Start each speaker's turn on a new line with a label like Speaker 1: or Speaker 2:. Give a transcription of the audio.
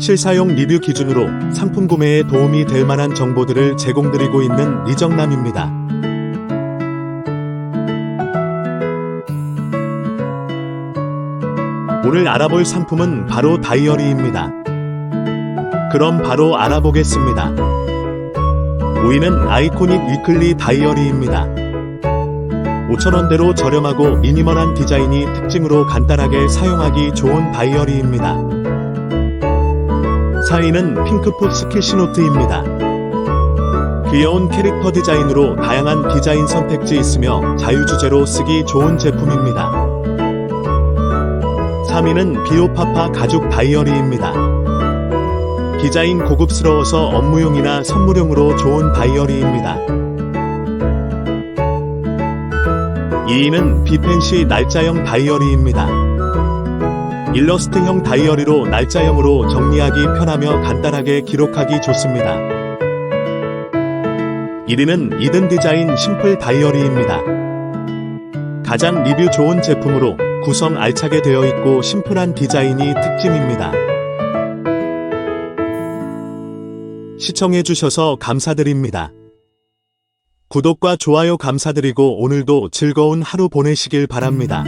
Speaker 1: 실사용 리뷰 기준으로 상품 구매에 도움이 될 만한 정보들을 제공드리고 있는 리정남입니다. 오늘 알아볼 상품은 바로 다이어리입니다. 그럼 바로 알아보겠습니다. 5위는 아이코닉 위클리 다이어리입니다. 5,000원대로 저렴하고 미니멀한 디자인이 특징으로 간단하게 사용하기 좋은 다이어리입니다. 4위는 핑크풋 스키시노트입니다. 귀여운 캐릭터 디자인으로 다양한 디자인 선택지 있으며 자유주제로 쓰기 좋은 제품입니다. 3위는 비오파파 가죽 다이어리입니다. 디자인 고급스러워서 업무용이나 선물용으로 좋은 다이어리입니다. 2위는 비펜시 날짜형 다이어리입니다. 일러스트형 다이어리로 날짜형으로 정리하기 편하며 간단하게 기록하기 좋습니다. 1위는 이든 디자인 심플 다이어리입니다. 가장 리뷰 좋은 제품으로 구성 알차게 되어 있고 심플한 디자인이 특징입니다. 시청해주셔서 감사드립니다. 구독과 좋아요 감사드리고 오늘도 즐거운 하루 보내시길 바랍니다.